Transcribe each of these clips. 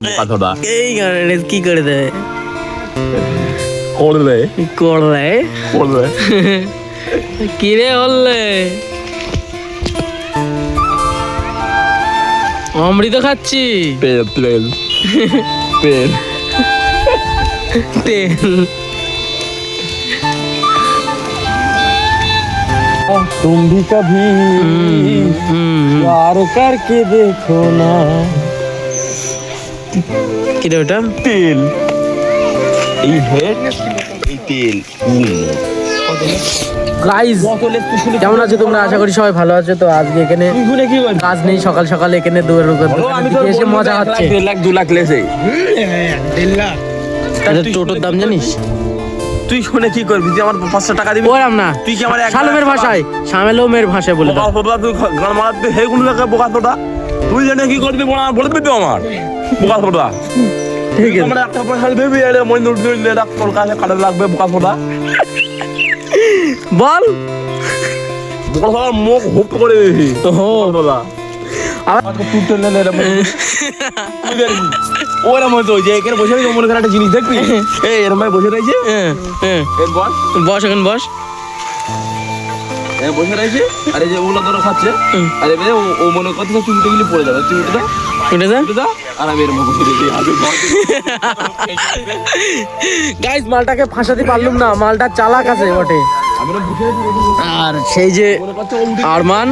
কথাটা এই কারণে কি করে দেবে করবে করলে করবে কিরে হলে অমৃত খাচ্ছি পেল পেল পেল তেল तुम भी कभी হুম प्यार करके देखो ना কিরে ওটা তেল। এই হেড এই তেল। গাইজ কেমন আছো তোমরা? আশা করি সবাই ভালো আছো। তো আজকে এখানে কি কাজ নেই সকাল সকাল এখানে দৌড় এসে মজা হচ্ছে। দেড় লাখ দু লাখ লেসে আচ্ছা, টোটোর দাম জানিস? তুই শুনে কি করবি? তুই আমার পাঁচশো টাকা দিবি? ওরাম না। তুই কি আমার ভাষায় সামেলমের ভাষায় বলে তুই গান মারাতে হে কোন বোকা ফোটা? তুই জানে কি করবি বলা বলে দিবি তো আমার। বোকা ফোটা ঠিক আছে। আমরা একটা পয়সা দিবি এর মই নোট দিলে রাখ তোর কাছে কাটে লাগবে বোকা ফোটা বল। বোকা ফোটা মুখ হুপ করে দিবি তো হো মনে রয়েছে। হ্যাঁ, হ্যাঁ। বল বস এখন বস। বসে রয়েছে। আরে যে ওগুলো ধরো খাচ্ছে। আরে ও ও মনে করতে উঠে গেলে পড়ে যাবে। আমি গাইস মালটাকে ফাঁসাতে পারলুম না। মালটা চালাক আছে বটে। আর সেই যে মনে আরমান।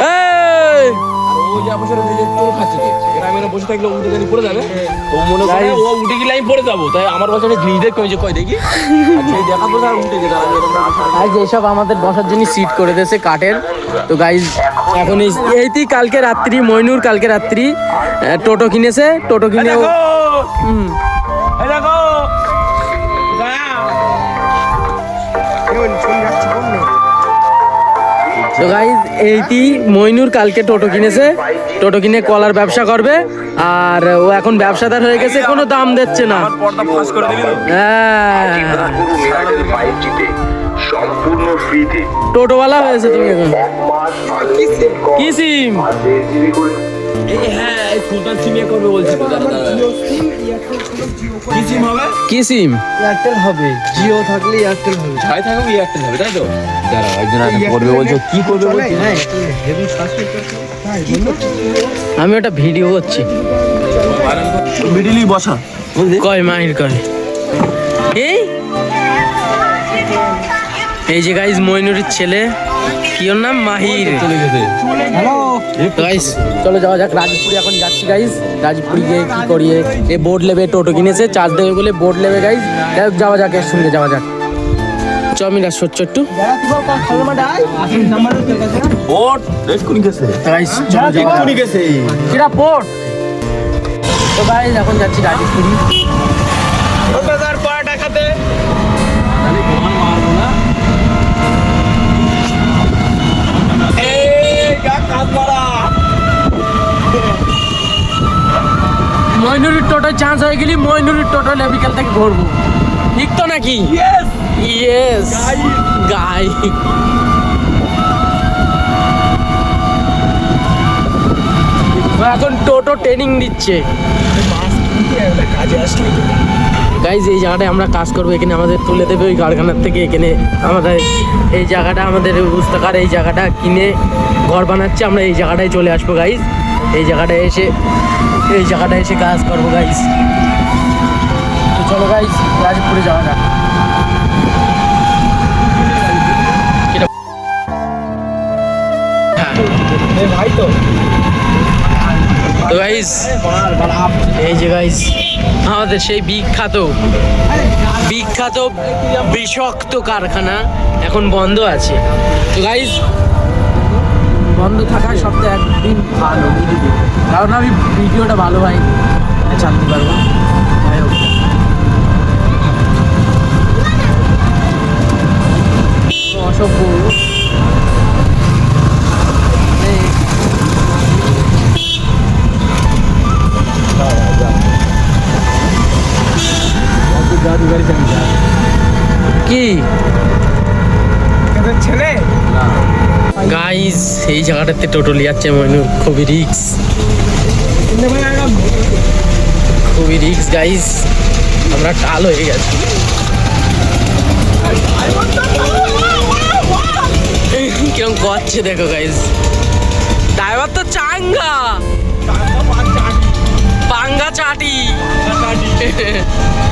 এই! বসে থাকলে উঠে জানি পড়ে যাবে। তো মনে করে ও উঠে গেলে আমি পড়ে যাব। তাই আমার বসে জিনিস কয়েছে কয় দেখি। আচ্ছা দেখা পড়ে আর উঠে গেলে আর এসব আমাদের বসার জন্য সিট করে দিয়েছে কাঠের। তো গাইজ এখন এইটি কালকে রাত্রি মইনুর কালকে রাত্রি টোটো কিনেছে। টোটো কিনে হুম। তো গাইজ এইটি মইনুর কালকে টোটো কিনেছে। টোটো কিনে কলার ব্যবসা করবে। আর ও এখন ব্যবসাদার হয়ে গেছে কোনো দাম দিচ্ছে না। আমার পর্দা ফাঁস করে দিলি তো। হ্যাঁ। সম্পূর্ণ ফ্রিতে টোটোওয়ালা হয়েছে তুমি এখন। কি সিম হ্যাঁ এই সুলতান সিমিয়া করবে বলছি? দাদা কি সিম হবে? কি সিম? এয়ারটেল হবে। জিও থাকলে এয়ারটেল হবে। ছাই থাকবে এয়ারটেল হবে তাই তো? দাঁড়া একজন করবে বলছো কি করবে বলছো? হ্যাঁ আমি ওটা ভিডিও করছি। মিডিলি বসা। কয় মাহির কয় এই? এই যে গাইজ মইনুরের ছেলে। কি ওর নাম? মাহির। চলে গেছে। হ্যালো গাইস চলো যাওয়া যাক রাজপুরি এখন যাচ্ছি গাইস রাজপুরি গিয়ে কি করিয়ে? এ বোর্ড লেবে টোটো কিনেছে চার্জ দেবে বলে বোর্ড লেবে গাইস যাওয়া যাক এর সঙ্গে যাওয়া যাক। চ আমি একটু। গেছে? গাইস গেছে? তো গাইস এখন যাচ্ছি রাজপুরি মইনুরির টোটোয় চান্স হয়ে গেলি মইনুরির টোটো বিকেল থেকে ঘুরবো ঠিক তো নাকি? ইয়েস গাই এখন টোটো ট্রেনিং দিচ্ছে গাইজ এই জায়গাটায় আমরা কাজ করব। এখানে আমাদের তুলে দেবে ওই কারখানার থেকে। এখানে আমাদের এই জায়গাটা আমাদের পুস্তকার এই জায়গাটা কিনে ঘর বানাচ্ছে। আমরা এই জায়গাটায় চলে আসব গাইজ এই জায়গাটায় এসে এই জায়গাটায় এসে কাজ করব গাইস তো চলো গাইস রাজপুরে যাওয়া যাক। ভাই তো। তো গাইজ এই যে গাইজ আমাদের সেই বিখ্যাত বিখ্যাত বিষাক্ত কারখানা এখন বন্ধ আছে। তো গাইজ বন্ধ থাকায় সপ্তাহে একদিন ভালো কারণ আমি ভিডিওটা ভালো হয় ছাড়তে পারব। যাই হোক। অসভ্য। জায়গাটাতে টোটো লিয়াচ্ছে মনে খুবই রিক্স খুবই রিক্স গাইস আমরা কাল হয়ে গেছি। কিরম করছে দেখো গাইস ড্রাইভার তো চাঙ্গা। পাঙ্গা চাটি।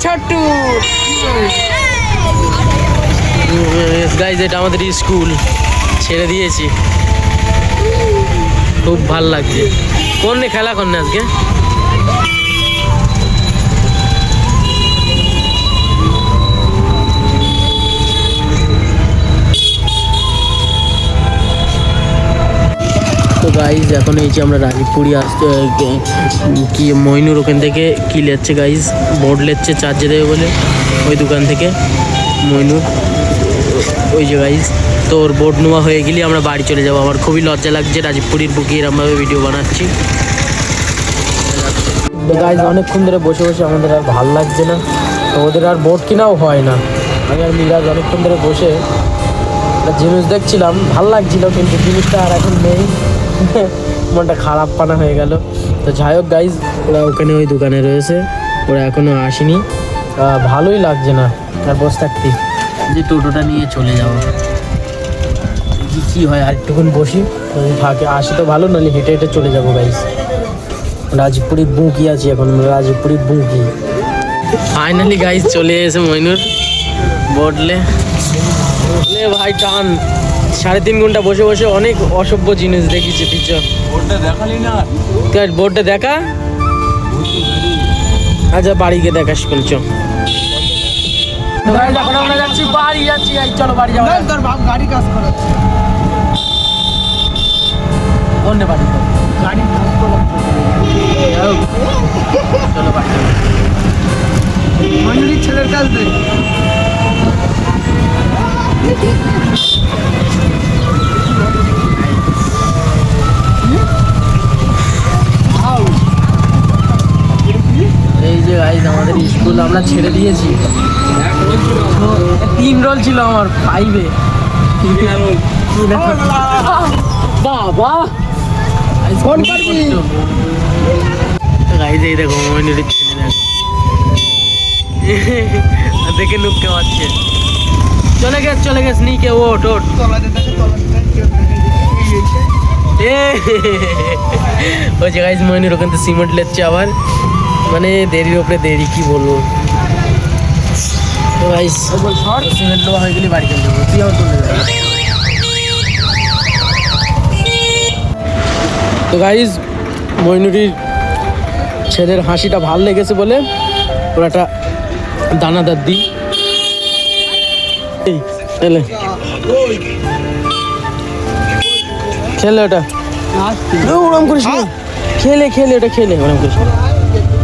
ছোট্টু। এটা আমাদের স্কুল। ছেড়ে দিয়েছি। খুব ভালো লাগছে। কোন খেলা করেন আজকে? গাইজ এখন এই যে আমরা রাজপুরি আসতে কি মইনুর ওখান থেকে কি লেচ্ছে গাইজ বোর্ড লেচ্ছে চার্জে দেবে বলে। ওই দোকান থেকে মইনুর। ওই যে গাইজ তো ওর বোর্ড নেওয়া হয়ে গেলে, আমরা বাড়ি চলে যাব। আমার খুবই লজ্জা লাগছে রাজপুরির বুকে এরমভাবে ভিডিও বানাচ্ছি। গাইজ অনেকক্ষণ ধরে বসে বসে আমাদের আর ভালো লাগছে না। তো ওদের আর বোর্ড কেনাও হয় না। আমি আর মিরাজ অনেকক্ষণ ধরে বসে জিনিস দেখছিলাম, ভালো লাগছিল, কিন্তু জিনিসটা আর এখন নেই। মনটা খারাপ পানা হয়ে গেল। তো যাই হোক গাইজ ওরা ওখানে ওই দোকানে রয়েছে। ওরা এখনও আসেনি। ভালোই লাগছে না, আর বসে থাকতে। যে টোটোটা নিয়ে চলে যাব। দেখি কী হয়, আর একটুক্ষণ বসি। থাকে, আসে তো ভালো, নাহলে হেঁটে হেঁটে চলে যাব গাইজ রাজপুরি বুঁকি আছি এখন, রাজপুরি বুঁকি। ফাইনালি গাইজ চলে এসে মইনুর বটলে ভাই টান। সাড়ে তিন ঘণ্টা বসে বসে অনেক অসভ্য জিনিস দেখিছে টিচার ওটা দেখালি না? তুই বোর্ডটা দেখা? আচ্ছা বাড়িকে দেখাস বলছ এখন আমরা যাচ্ছি বাড়ি যাচ্ছি চলো বাড়ি যাব তোর বাপ গাড়ি কাজ করে। অন্য বাড়ি? গাড়ি কাজ করে। চলো বাড়ি যাব। ছেলের কাজ দে স্কুল আমরা ছেড়ে দিয়েছি। তিন রোল ছিল আমার ফাইভে বাবা! ফোন করবি গাইজ এই দেখো মইনুরের ছেলে দেখো। দেখে নুককে মারছে। চলে গেছ চলে গেছ নিকে ওট ওট এ ওই যে গাইজ মইনুর ওখান থেকে সিমেন্ট লেচ্ছে আবার। মানে দেরির ওপরে দেরি কি বলব? তো গাইজ সিমেন্ট লোয়া হয়ে গেলে বাড়ি চলে যাব। তুই আমার চলে তো গাইজ মইনুরির ছেলের হাসিটা ভালো লেগেছে বলে ওর একটা দানাদার দিই। এই খেলে ওটা ওরম করিস খেলে খেলে ওটা খেলে ওরম করিস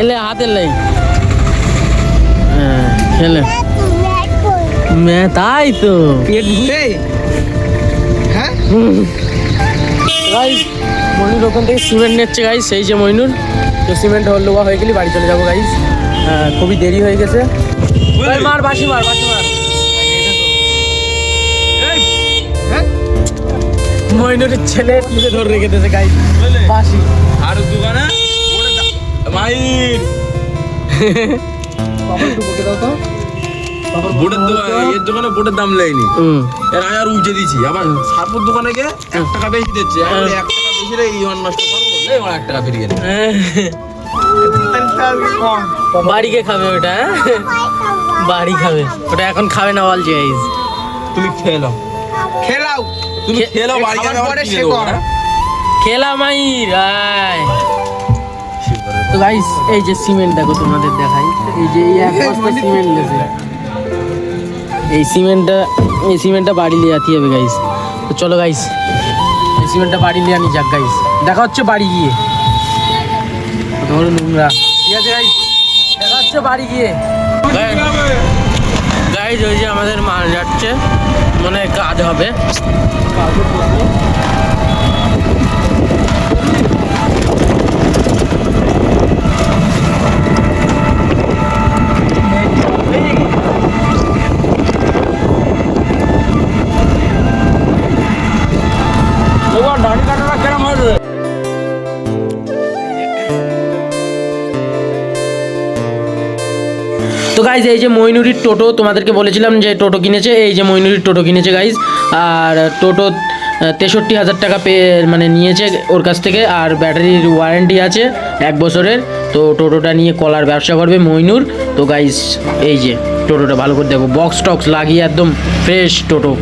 এলে হাতে লাই। হ্যাঁ খেলে। তাই তো। পেট ভরে হ্যাঁ গাইস ওখান থেকে সিমেন্ট নিচ্ছে গাইস সেই যে মইনুর তো সিমেন্ট হল লোয়া হয়ে গেলে বাড়ি চলে যাব গাইস খুবই দেরি হয়ে গেছে। মার বাসি মার বাসি মার। হ্যাঁ? মইনুরের ছেলে ধরে রেখে দিয়েছে গাইস বাসি আর দোকানে? মাইর বোটের দোকান এর দোকানে বোটের দাম লেয়নি হুম। এর আমি আর উঠে দিছি আবার সারপুর দোকানে গিয়ে এক টাকা বেশি দিচ্ছে। আমি এক টাকা বেশি রে ইমান নষ্ট করব। এক টাকা ফিরিয়ে নে। বাড়ি কে খাবে ওটা হ্যাঁ? বাড়ি খাবে। ওটা এখন খাবে না বলছে তুমি নাও। খেলাও। তুমি খে- খেয়ে নাও বাড়ি। হ্যাঁ? খেলা মাই রায় তো গাইস এই যে সিমেন্ট দেখো তোমাদের দেখাই। এই যে এই এক বস্তা সিমেন্ট লেছে এই সিমেন্টটা এই সিমেন্টটা বাড়ি নিয়ে যেতে হবে গাইস তো চলো গাইস এই সিমেন্টটা বাড়ি নিয়ে আনি যাক গাইস দেখা হচ্ছে বাড়ি গিয়ে। ধরো নোংরা। ঠিক আছে গাইস দেখা হচ্ছে বাড়ি গিয়ে। গাইস ওই যে আমাদের মাল যাচ্ছে। মানে কাজ হবে। গাইজ এই যে মইনুরির টোটো, তোমাদেরকে বলেছিলাম যে টোটো কিনেছে, এই যে মইনুরির টোটো কিনেছে গাইজ আর টোটো তেষট্টি হাজার টাকা পে মানে নিয়েছে ওর কাছ থেকে, আর ব্যাটারির ওয়ারেন্টি আছে এক বছরের, তো টোটোটা নিয়ে কলার ব্যবসা করবে মইনুর তো গাইজ এই যে টোটোটা ভালো করে দেখো বক্স টক্স লাগিয়ে একদম ফ্রেশ টোটো।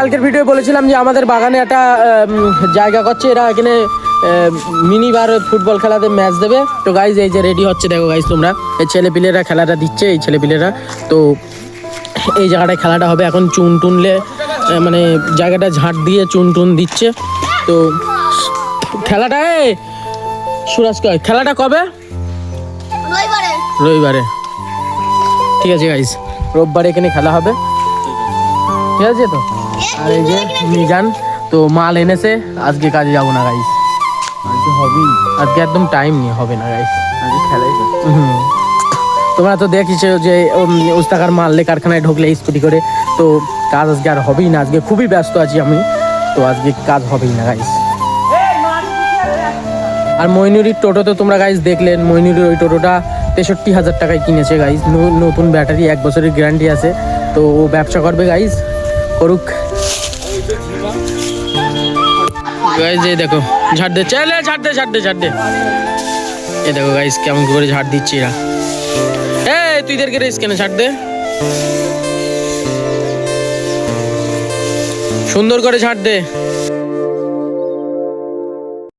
কালকের ভিডিও বলেছিলাম যে আমাদের বাগানে একটা জায়গা করছে। এরা এখানে মিনি বার ফুটবল খেলাতে ম্যাচ দেবে। তো গাইজ এই যে রেডি হচ্ছে দেখো গাইজ তোমরা। এই ছেলেপিলেরা খেলাটা দিচ্ছে এই ছেলেপিলেরা। তো এই জায়গাটায় খেলাটা হবে। এখন চুন টুনলে মানে জায়গাটা ঝাঁট দিয়ে চুন টুন দিচ্ছে। তো খেলাটা এ সুরাজ কয় খেলাটা কবে? রবিবারে। রবিবারে। ঠিক আছে গাইজ রোববার এখানে খেলা হবে। ঠিক আছে তো? আর এই যে মিজান তো মাল এনেছে আজকে কাজে যাব না গাইজ আজকে হবেই। আজকে একদম টাইম নিয়ে হবে না গাইজ আজকে খেলাই তোমরা তো দেখিছো যে উস্তাকার মারলে কারখানায় ঢুকলে স্কুটি করে। তো কাজ আজকে আর হবেই না আজকে খুবই ব্যস্ত আছি আমি। তো আজকে কাজ হবেই না গাইস আর মইনুরির টোটো তো তোমরা গাইস দেখলেন মইনুরির ওই টোটোটা তেষট্টি হাজার টাকায় কিনেছে গাইস নতুন ব্যাটারি এক বছরের গ্যারান্টি আছে। তো ও ব্যবসা করবে গাইস করুক। গাইজ এই দেখো, ঝাড় দে, চলে, ঝাড় দে ঝাড় দে ঝাড় দে। এই দেখো গাইজ কেমন করে ঝাড় দিচ্ছে এরা। এই, তুই রেস কেন, ঝাড় দে। সুন্দর করে ঝাড় দে।